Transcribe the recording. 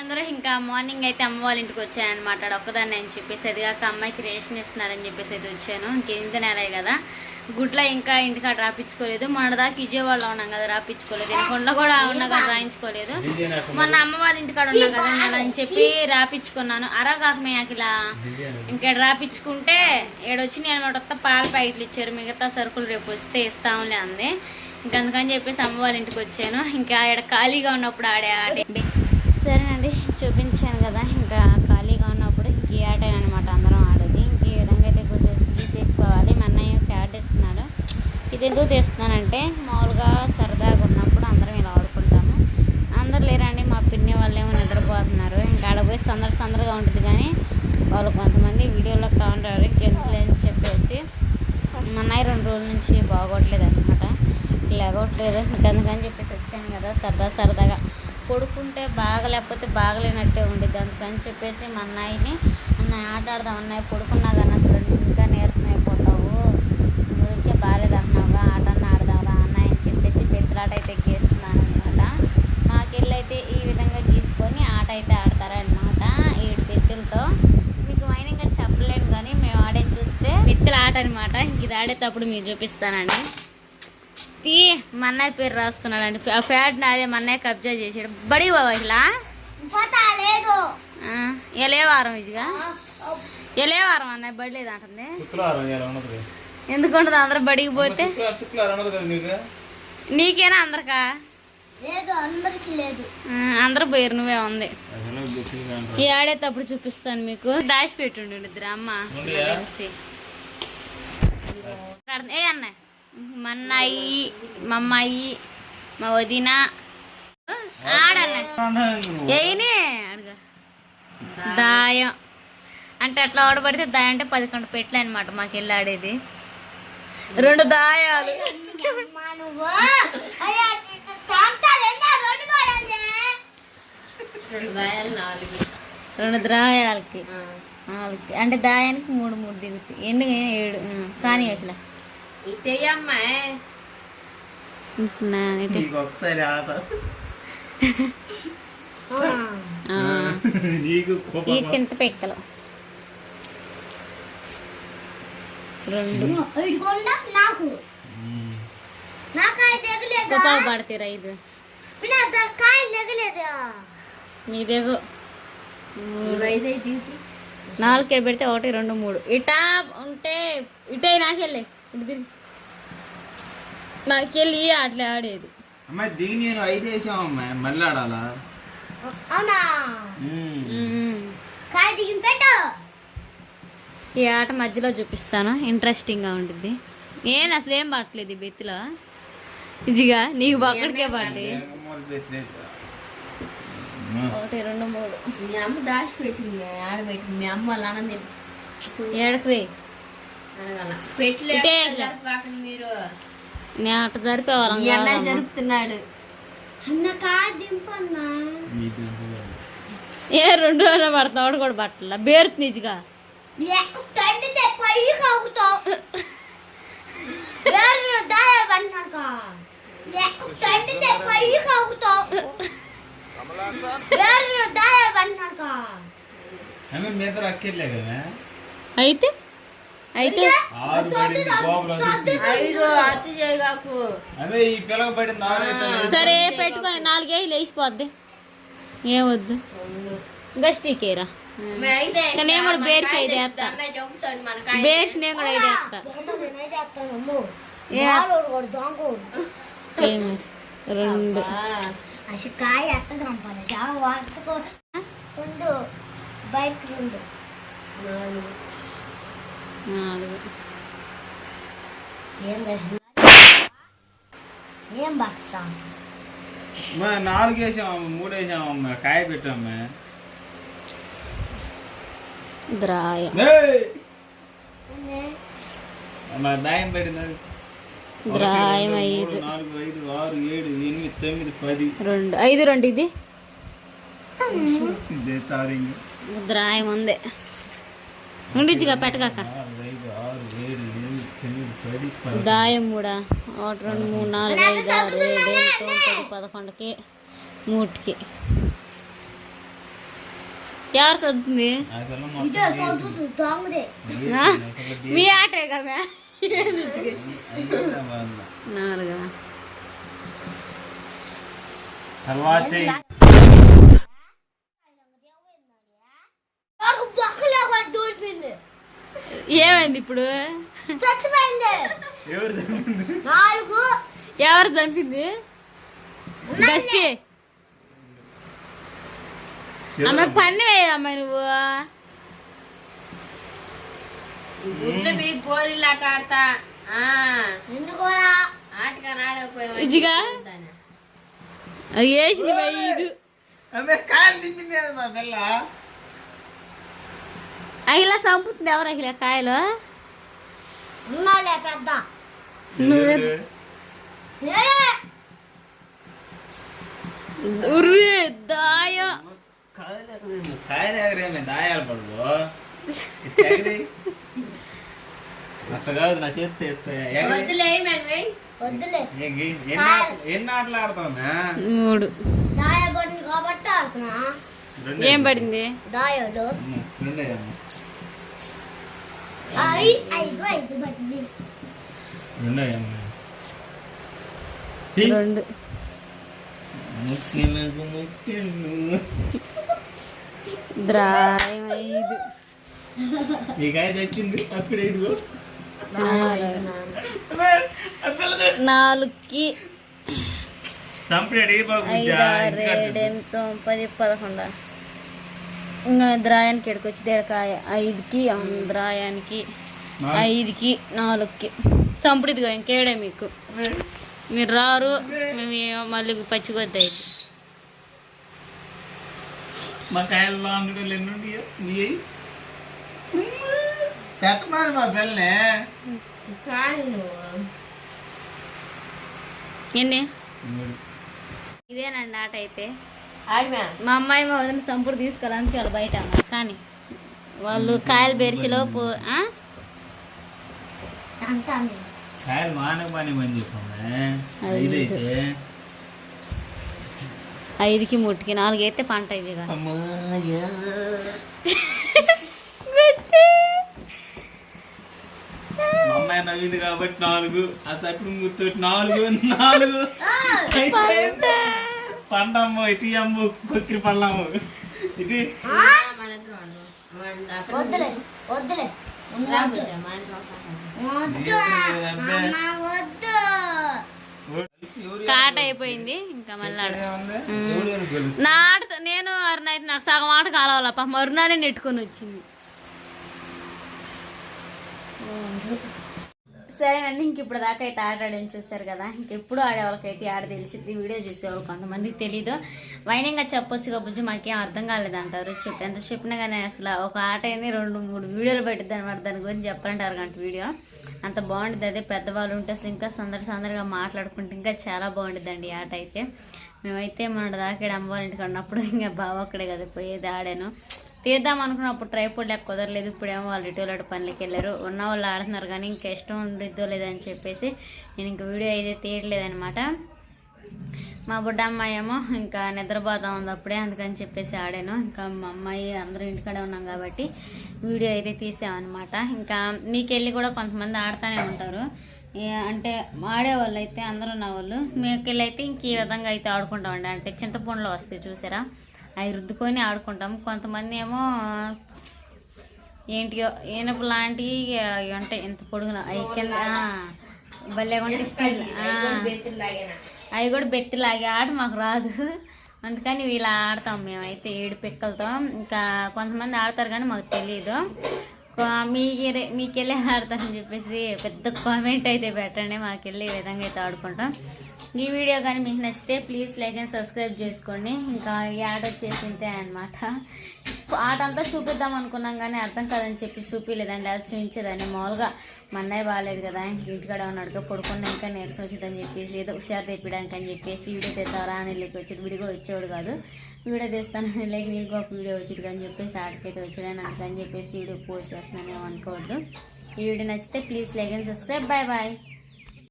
అందరూ ఇంకా మార్నింగ్ అయితే అమ్మ వాళ్ళ ఇంటికి వచ్చానమాట ఒక్కదాన్ని అని చెప్పేసి అది కాక అమ్మాయికి రేషన్ ఇస్తున్నారని చెప్పేసి అయితే వచ్చాను. ఇంకెంత నెలే కదా. గుడ్ల ఇంకా ఇంటికాడ రాపించుకోలేదు మొన్నదాకా విజయవాడలో ఉన్నాం కదా రాపించుకోలేదు కొండ కూడా ఉన్నా కదా రాయించుకోలేదు. మొన్న అమ్మ వాళ్ళ ఇంటికాడ ఉన్నా కదా నేను అని చెప్పి రాపించుకున్నాను అరగాక మేము ఇలా ఇంకా రాపించుకుంటే ఏడొచ్చి నేను మొత్తం పాల ప్యాకెట్లు ఇచ్చారు. మిగతా సరుకులు రేపు వస్తే ఇస్తాంలే అంది. ఇంకా అందుకని చెప్పేసి అమ్మ వాళ్ళ ఇంటికి వచ్చాను. ఇంకా ఆడ ఖాళీగా ఉన్నప్పుడు ఆడే ఆడే. సరే చూపించాను కదా ఇంకా ఖాళీగా ఉన్నప్పుడు ఇంక ఈ ఆట అనమాట అందరం ఆడేది. ఇంక ఈ విధంగా అయితే గీసేసి గీసేసుకోవాలి. మా అన్నయ్య ఫ్యాట్ ఇస్తున్నాడు ఇది ఎందుకు తీస్తున్నానంటే మామూలుగా సరదాగా ఉన్నప్పుడు అందరం ఇలా ఆడుకుంటాము. అందరు లేరండి మా పిన్ని వాళ్ళు ఏమో నిద్రపోతున్నారు. ఇంకా ఆడ పోయి సందడి సందడిగా ఉంటుంది కానీ వాళ్ళు కొంతమంది వీడియోలో కాంటారు. ఇంకెందుకులే అని చెప్పేసి మా అన్నయ్య రెండు రోజుల నుంచి బాగోట్లేదు అనమాట లేగవట్లేదు ఇంకా అందుకని చెప్పేసి వచ్చాను కదా సరదా సరదాగా. పడుకుంటే బాగా లేకపోతే బాగలేనట్టే ఉండిద్ది. అందుకని చెప్పేసి మా అన్నయ్యని అన్నయ్య ఆట ఆడదాం అన్నయ్య పడుకున్నా కానీ అసలు ఇంకా నీరసం అయిపోతావు. ఊరికే బాగాలేదు అంటున్నావుగా ఆట అన్న ఆడదాంరా అన్నయ్య అని చెప్పేసి పెద్దలాట అయితే గీస్తున్నాను అనమాట మాకెళ్ళి అయితే ఈ విధంగా గీసుకొని ఆట అయితే ఆడతారనమాట ఏడు బెత్తులతో మీకు మైనంగా చెప్పలేను కానీ మేము ఆడేది చూస్తే బెత్తుల ఆట అనమాట ఇది ఆడేటప్పుడు మీరు చూపిస్తానండి. తీ మా అన్నయ్య పేరు రాసుకున్నాడండి. ఆ ఫ్యాట్ నాదే మా అన్నయ్య కబ్జా చేసాడు బడి బాబా ఇలా ఎలే వారం ఇదిగా? ఎలే వారం అన్నయ్య బడి లేదు అంటుంది. ఎందుకుంటుంది అందరు బడికి పోతే? నీకేనా అందరికా? లేదు అందరికి లేదు. ఆ, అందరూ పోయారు నువ్వే ఉంది. ఈ ఆడేటప్పుడు చూపిస్తాను మీకు. దాచి పెట్టుండి ఇద్దరు అమ్మ? తెలిసి. ఏ అన్న మా అన్నయ్యి మా అమ్మాయి మా వదిన అడుగు దాయం. అంటే అట్లా ఓడబడితే దాయం అంటే పదకొండు పెట్లు అనమాట మాకు వెళ్ళి ఆడేది. రెండు దాయాలు. రెండు నాలుగు. అంటే దాయానికి మూడు మూడు దిగుతాయి. ఎన్ని? ఏడు. కానీ అట్లా ఉంటున్నా, ఇటు. నీకు ఒకసారి ఆట ఆ, నీకు ఈ చింత పెట్టలు రెండు నాకు నాకు కాయ తెగలేదు గొప్ప పడతారు ఐదు పిన్న కాయ తెగలేదు మీ దిగు నాలుగు పెడితే ఒకటి రెండు మూడు ఇటా ఉంటే ఇటే నాకెళ్ళి ఇటు తిరిగి నాకెళ్ళి అట్లా ఆడేది. అమ్మాయి దిగి నేను ఐదు వేసాం అమ్మాయి మళ్ళీ ఆడాలా? అవునా? ఉమ్. ఉమ్. కాయ దిగిన పెట్టు. ఈ ఆట మధ్యలో చూపిస్తాను ఇంట్రెస్టింగ్గా ఉంటుంది ఏం అసలు ఏం పట్టలేదు ఈ బెత్తిలో? ఇజిగా నీకు ఏమో పెట్టలేదు. ఒకటి రెండు మూడు. మీ అమ్మ దాచిపెట్టింది మీ అమ్మ వాళ్ళ అన్నం ఏడకి అడగల. పెట్టలే ఇటే. జరపకండి మీరు. నేను అట్ట జరిపేవాళ్ళం అన్నయ్య. జరుపుతున్నాడు. ఏ రెండు రోజులు పడతావు కూడా పట్టల. బేరుతు నిజగా అయితే? అయితే. సరే పెట్టుకొని నాలుగే లేచిపోద్ది. ఏమొద్దు గస్టీకేరా నేను కూడా బేర్స్ అయితే బేర్స్ నేను కూడా అయితే? రెండు. బైక్ రెండు నాలుగు ఏం చేసింది ఏం పడతాం అమ్మా, నాలుగు వేసాం అమ్మ, మూడు వేసాం అమ్మ కాయ పెట్టామ్మ ద్రాయం అమ్మ దాయం పడింది అది. ఒకటి, ద్రాయం రెండు, ఐదు మూడు, నాలుగు ఐదు ఆరు ఏడు ఎనిమిది తొమ్మిది పది రెండు ఐదు రెండు ఇది ఇదే చారింగ్ ద్రాయం ఉంది ఉండిచ్చుగా పెట్టగాక దాయం కూడా ఒకటి రెండు మూడు నాలుగు ఐదు ఆరు ఏడు తొమ్మిది పదకొండుకి. మూటికి ఎవరు చదువుతుంది మీ ఆటే కదా నాలుగా? తర్వాత చెయ్యి. నాకు బొక్కలో ఒకటి దూరిపోయింది ఏమైంది ఇప్పుడు? ఎవరు చదివింది? నాలుగు. ఎవరు చంపింది? బెస్ట్. ఆమె పని వేయ అమ్మాయి నువ్వు. గుడ్ల మీద గోళీలు ఆట ఆడతా? అది వేసింది ఇది. అమ్మే మా పిల్ల. అఖిల చంపుతుంది ఎవరు అఖిల కాయలు? పెద్ద. ఉర్రి దాయం. కాదు నా చేతి మూడు. ఏం పడింది? దాయోడు. ఐ ఐదు ఐదు పడింది రెండే అమ్మ. తీ. రెండు ముక్కిలకు ముక్కిళ్ళు. ద్రాయం ఐదు ఈ కాయ తెచ్చింది అప్పుడు ఇదిగో నాలుగుకి చంపాడు ఏ బాబు ఐదు ఆరు ఏడు ఎనిమిది తొమ్మిది పది పదకొండు ఇంకా ద్రాయానికి ఎడుకొచ్చి దేడకాయ ఐదుకి ద్రాయానికి ఐదుకి నాలుగుకి. సంపుడిదిగో ఇంకేడే మీకు. మీరు రారు మేము మళ్ళీ పచ్చికొద్దాయి మా కాయల్లో మా పిల్లనే ఎన్ని? ఇదేనండి ఆట అయితే. మా అమ్మాయి మా వదిన సంపుడు తీసుకోవడానికి వాళ్ళు బయట కానీ వాళ్ళు కాయలు. ఇదైతే ఐదుకి ముట్టుకి నాలుగు అయితే పంట ఇది అమ్మాయి నవ్వింది కాబట్టి నాలుగు ఆ సప్పుడు ముత్తోటి నాలుగు నాలుగు. అమ్మ ఇటు అమ్మ కొక్కిరి పళ్ళమ్మ ఇటు. వద్దులే వద్దులే. రా బుజ్జ, మన ఇంట్లో ఉంటాం. వద్దు. అమ్మ వద్దు. కాట అయిపోయింది ఇంకా మళ్ళీ. నా ఆటతో నేను అరుణ అయితే నాకు సగం ఆట కాలవాల పాప మరునానే నెట్టుకొని వచ్చింది. సరేనండి ఇంక ఇప్పుడు దాకా అయితే ఆట ఆడని కదా ఇంకెప్పుడు ఆడేవాళ్ళకైతే ఆడ తెలిసింది వీడియో చూసేవాళ్ళు కొంతమందికి తెలీదు. వైనంగా చెప్పొచ్చు కాబట్టి మాకేం అర్థం కాలేదంటారు. చెప్పి ఎంత చెప్పినా కానీ అసలు ఒక ఆట అయింది రెండు మూడు వీడియోలు పెట్టిద్ది అనమాట దాని గురించి చెప్పాలంటారు గంట వీడియో. అంత బాగుంటుంది అదే పెద్దవాళ్ళు ఉంటే అసలు ఇంకా సందడి సందడిగా మాట్లాడుకుంటే ఇంకా చాలా బాగుంటుందండి ఆట అయితే. మేమైతే మన దాకా అమ్మవారింటికి అమ్మ వాళ్ళ ఉన్నప్పుడు ఇంకా బావ అక్కడే కదా పోయేది ఆడాను. తీద్దాం అనుకున్నప్పుడు ట్రైపోర్డ్ లేక కుదరలేదు. ఇప్పుడేమో వాళ్ళు ఇటు పనులకి వెళ్ళారు. ఉన్న వాళ్ళు ఆడుతున్నారు కానీ ఇంకా ఇష్టం ఉండిద్దో లేదని చెప్పేసి నేను ఇంక వీడియో అయితే తీయట్లేదనమాట మా బుడ్డ అమ్మాయి ఏమో ఇంకా నిద్రపోతా ఉంది అప్పుడే అందుకని చెప్పేసి ఆడాను. ఇంకా మా అమ్మాయి అందరూ ఇంటికాడే ఉన్నాం కాబట్టి వీడియో అయితే తీసామన్నమాట. ఇంకా మీకెళ్ళి కూడా కొంతమంది ఆడుతూనే ఉంటారు. అంటే ఆడేవాళ్ళు అయితే అందరూ ఉన్న వాళ్ళు మీకెళ్ళి అయితే ఇంక ఈ విధంగా అయితే ఆడుకుంటామండి. అంటే చింతపండులో వస్తాయి చూసారా? అవి రుద్దుకొని ఆడుకుంటాం. కొంతమంది ఏమో ఏంటియో ఏనుపు లాంటివి అవి ఉంటాయి ఎంత పొడుగున అవి కింద భలే ఉంటాయి స్టీల్. అవి కూడా బెత్తి లాగే ఆట మాకు రాదు. అందుకని ఇలా ఆడతాం మేమైతే ఏడు పిక్కలతో. ఇంకా కొంతమంది ఆడతారు కానీ మాకు తెలియదు మీకు మీకెళ్ళి ఆడతారని చెప్పేసి పెద్ద కామెంట్ అయితే పెట్టండి. మాకెళ్ళి ఈ విధంగా అయితే ఆడుకుంటాం. ఈ వీడియో కానీ మీకు నచ్చితే ప్లీజ్ లైక్ అండ్ సబ్స్క్రైబ్ చేసుకోండి. ఇంకా ఈ ఆట వచ్చేసి ఇంతే అనమాట ఆట అంతా చూపిద్దాం అనుకున్నాం కానీ అర్థం కాదని చెప్పి చూపించలేదండి అది చూపించేదాన్ని మామూలుగా. మా అన్నయ్య బాగాలేదు కదా ఇంటికాడ ఉన్నాడుగా పడుకున్నా ఇంకా నీరసం వచ్చిందని చెప్పేసి ఏదో హుషారు తెప్పడానికి అని చెప్పేసి వీడియో తెస్తారా అని లేక వచ్చాడు. విడిగా వచ్చేవాడు కాదు. వీడియో తెస్తాను లైక్ నీకు ఒక వీడియో వచ్చింది అని చెప్పేసి ఆటకైతే వచ్చాడని అందుకని చెప్పేసి వీడియో పోస్ట్ చేస్తున్నాను ఏమనుకోవద్దు ఈ వీడియో నచ్చితే please like and subscribe. Bye bye.